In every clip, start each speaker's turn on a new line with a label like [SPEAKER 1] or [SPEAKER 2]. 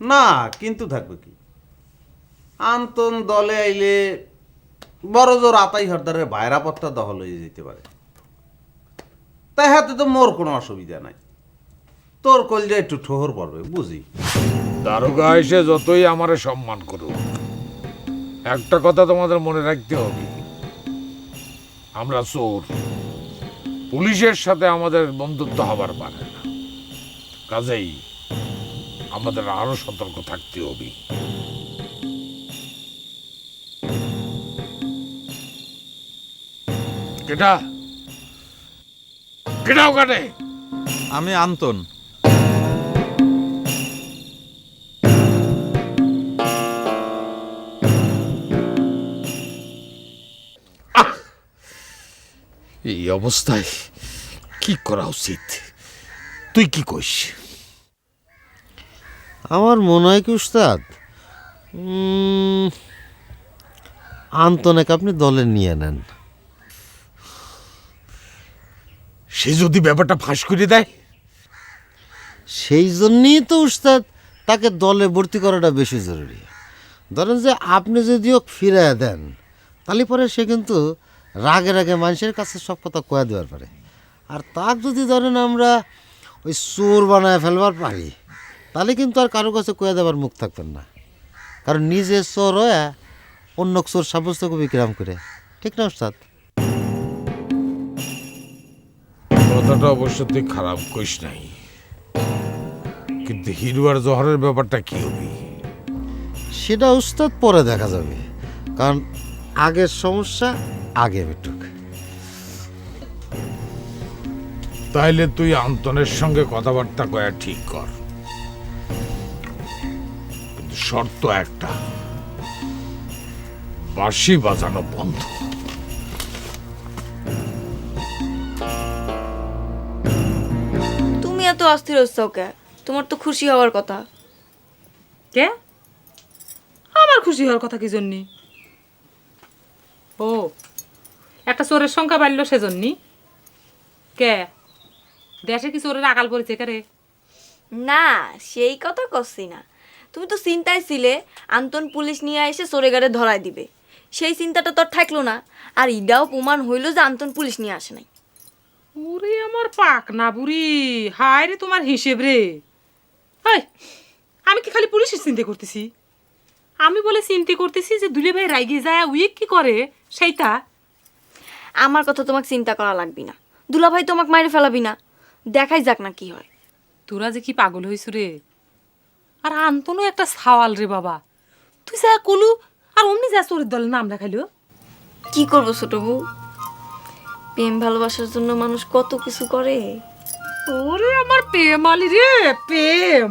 [SPEAKER 1] না, কিন্তু থাকবে কি? আন্তন দলে আইলে বড় জোর আতাই হরদারের ভাইরাপত্তা দখল হয়ে যেতে পারে। তাই হাতে তো মোর কোনো অসুবিধা নাই। তোর কলজা একটু ঠোহর পড়বে, বুঝি?
[SPEAKER 2] দারোগা এসে যতই আমারে সম্মান করুক, একটা কথা তোমাদের মনে রাখতে হবে। আমরা চোর। পুলিশের সাথে আমাদের বন্ধুত্ব হবার পারে না। কাজেই আমাদের আরও সতর্ক থাকতে হবে। কেটা কেটা ওখানে?
[SPEAKER 3] আমি আন্তন।
[SPEAKER 2] এই অবস্থায় কি করা উচিত? তুই কি কইস
[SPEAKER 4] আমার মনে হয় কি উস্তাদ? আন্তনেক আপনি দলে নিয়ে নেন।
[SPEAKER 2] সে যদি ব্যাপারটা ফাঁস করে দেয়?
[SPEAKER 4] সেই জন্যই তো উস্তাদ তাকে দলে ভর্তি করাটা বেশি জরুরি। ধরেন যে আপনি যদি যদিও ফিরে দেন তাহলে পরে সে কিন্তু রাগে রাগে মানুষের কাছে সব কথা কয়ে দেওয়ার পারে। আর তাক যদি ধরেন আমরা ওই চোর বানায় ফেলবার পারি তাহলে কিন্তু আর কারও কাছে কয়ে দেওয়ার মুখ থাকবেন না। কারণ নিজে চোর হয়ে অন্য চোর সাব্যস্ত কবি কিরাম করে। ঠিক না উস্তাদ
[SPEAKER 2] কথাটা অবশ্য তুই খারাপ কইস নাই। কিন্তু হিরু আর জহরের ব্যাপারটা কি হবে?
[SPEAKER 4] সেটা উস্তাদ পরে দেখা যাবে। কারণ আগের সমস্যা আগে বেটুক
[SPEAKER 2] তাইলে তুই আন্তনের সঙ্গে কথাবার্তা কয়া ঠিক কর। শর্ত একটা। বাঁশি বাজানো বন্ধ।
[SPEAKER 5] তুমি এত অস্থির হচ্ছ কে? তোমার তো খুশি হওয়ার কথা।
[SPEAKER 6] কে? আমার খুশি হওয়ার কথা কি জন্যে? ও একটা চোরের সংখ্যা বাড়লো সেজন্যই কে? দেশে কি চোরের আকাল পড়েছে কে রে?
[SPEAKER 5] না সেই কথা করছি না। তুমি তো চিন্তায় ছিলে আন্তন পুলিশ নিয়ে এসে চোরেগারে ধরায় দিবে। সেই চিন্তাটা তোর থাকল না আর ইডাও প্রমাণ হইল যে আন্তন পুলিশ নিয়ে আসে নাই।
[SPEAKER 6] ওরে আমার পাক না বুড়ি হায় রে তোমার হিসেব রে। হাই আমি কি খালি পুলিশের চিন্তা করতেছি? আমি বলে চিন্তা করতেছি যে দুলে ভাই রাইগে যায় উইক কি করে? সেইটা।
[SPEAKER 5] আমার কথা তোমাকে চিন্তা করা লাগবি না। দুলা দুলাভাই তোমাকে মাইরে ফেলাবি না। দেখাই যাক না কি হয়।
[SPEAKER 6] তোরা যে কি পাগল হইছু রে। আর আন্তনও একটা সাওয়াল রে বাবা। তুই যা কলু আর অমনি যা চোরের দলের নাম লেখাইলো।
[SPEAKER 5] কি করব ছোট বউ? প্রেম ভালোবাসার জন্য মানুষ কত কিছু করে।
[SPEAKER 6] ওরে আমার প্রেম আলি রে প্রেম।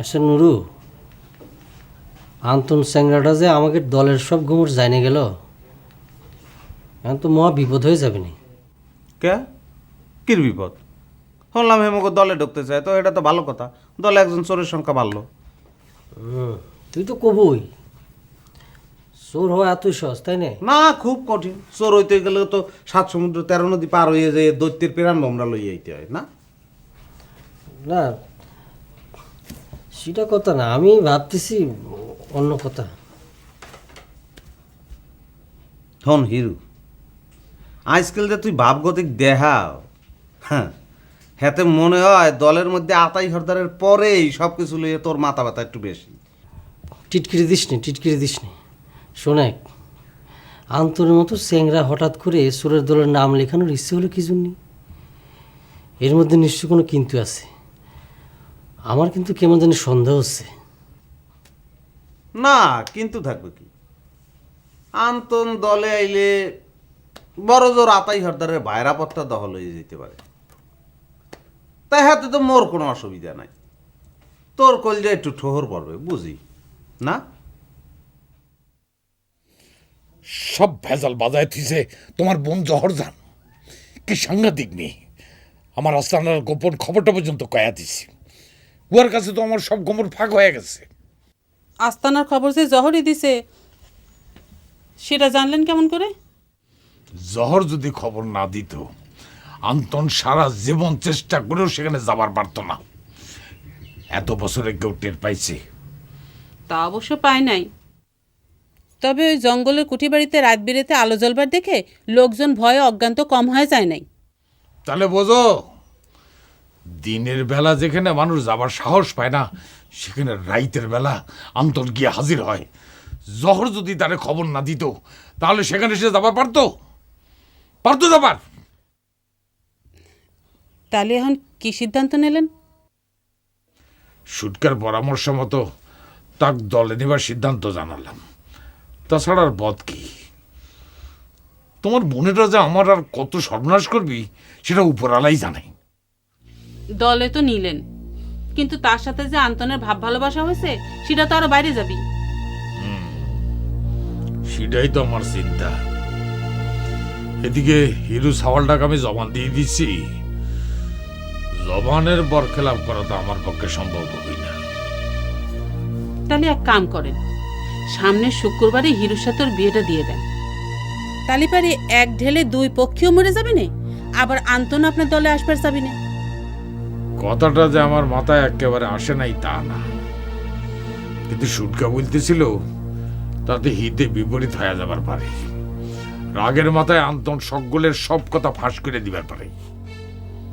[SPEAKER 7] আচ্ছা নুরু আন্তন স্যাংরাটা যে আমাকে দলের সব ঘুমুর জানে গেল এখন তো মহা বিপদ হয়ে যাবে নি।
[SPEAKER 1] কে? কির বিপদ? শুনলাম হেমকে দলে ঢুকতে চায়। তো এটা তো ভালো কথা। দলে একজন চোরের সংখ্যা বাড়লো।
[SPEAKER 7] তুই তো কবই। চোর হওয়া এতই সহজ তাই না?
[SPEAKER 1] না খুব কঠিন। চোর হইতে গেলে তো সাত সমুদ্র তেরো নদী পার হয়ে যায় দৈত্যের পেরান বমরা লইয়া আইতে হয় না?
[SPEAKER 7] না সেটা কথা না। আমি ভাবতেছি অন্য কথা।
[SPEAKER 1] হন হিরু। আজকাল যে তুই ভাবগতিক দেহাও হ্যাঁ। হাতে মনে হয় দলের মধ্যে আতাই হরদারের পরেই সব কিছু লইয়ে তোর মাথা ব্যথা একটু বেশি।
[SPEAKER 7] টিটকিরি দিস নি টিটকিরি দিস নি শোনেক আন্তরের মতো স্যাংরা হঠাৎ করে সুরের দলের নাম লেখানোর ইচ্ছে হলো কি জন্যে? এর মধ্যে নিশ্চয় কোনো কিন্তু আছে। আমার কিন্তু কেমন জানি সন্দেহ হচ্ছে।
[SPEAKER 1] না কিন্তু থাকবে কি? আন্তন দলে আইলে বড় জোর আতাই হরদারের ভাইরাপত্তা দখল হয়ে যেতে পারে। তাই হাতে তো মোর কোনো অসুবিধা নাই। তোর কলজা একটু ঠোহর পড়বে বুঝি? না?
[SPEAKER 2] সব ভেজাল বাজায় থিসে তোমার বোন জহর যান কি সাংঘাতিক নেই আমার আস্তানার গোপন খবরটা পর্যন্ত কয়া দিছি। উহার কাছে তো আমার সব গোমর ফাঁক হয়ে গেছে।
[SPEAKER 8] আস্তানার খবর যে জহরই দিছে সেটা জানলেন কেমন করে?
[SPEAKER 2] জহর যদি খবর না দিত আন্তন সারা জীবন চেষ্টা করেও সেখানে যাবার পারতো না। এত বছরে কেউ টের পাইছে।
[SPEAKER 8] তা অবশ্য পায় নাই। তবে ওই জঙ্গলের কুঠি বাড়িতে রাত বিরেতে আলো জ্বলবার দেখে লোকজন ভয়ে অজ্ঞান তো কম হয়ে যায় নাই।
[SPEAKER 2] তাহলে বোঝো দিনের বেলা যেখানে মানুষ যাবার সাহস পায় না সেখানে রাইতের বেলা আন্তর গিয়ে হাজির হয়। জহর যদি তারে খবর না দিত তাহলে সেখানে সে যাবার পারতো? পারতো যাবার?
[SPEAKER 8] তাহলে এখন কি সিদ্ধান্ত নিলেন?
[SPEAKER 2] সুটকার পরামর্শ মতো তাক দলে নেবার সিদ্ধান্ত জানালাম। তাছাড়া আর বদ কি? তোমার বোনেরা যে আমার আর কত সর্বনাশ করবি সেটা উপরালাই জানে।
[SPEAKER 8] দলে তো নিলেন কিন্তু তার সাথে যে আন্তনের ভাব ভালোবাসা হয়েছে সেটা তো আরও বাইরে যাবি।
[SPEAKER 2] সেটাই তো আমার চিন্তা। এদিকে হিরু সাওয়ালটাকে আমি জবান দিয়ে দিচ্ছি। জবানের বরখেলাপ করা তো আমার পক্ষে সম্ভব হবে না।
[SPEAKER 8] তাহলে এক কাম করেন সামনের শুক্রবারে হিরুর সাথে ওর বিয়েটা দিয়ে দেন। তাহলে পারে এক ঢেলে দুই পক্ষেও মরে যাবে না আবার আন্তন আপনার দলে আসবার যাবি না।
[SPEAKER 2] কথাটা যে আমার মাথায় একেবারে আসে নাই তা না। কিন্তু সুটকা বলতেছিল তাতে হিতে বিপরীত হয়ে যাবার পারে। রাগের মাথায় আন্তন সকলের সব কথা ফাঁস করে দিবার পারে।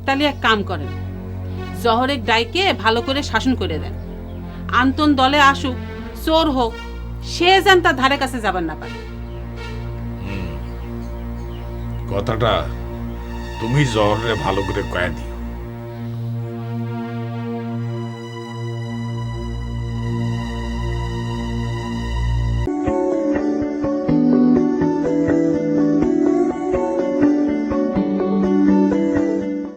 [SPEAKER 8] তাহলে এক কাম করেন জহরের ডাইকে ভালো করে শাসন করে দেন। আন্তন দলে আসুক, চোর হোক, সে যেন তার ধারে কাছে যাবার না পারে।
[SPEAKER 2] কথাটা তুমি জহরে ভালো করে কয়ে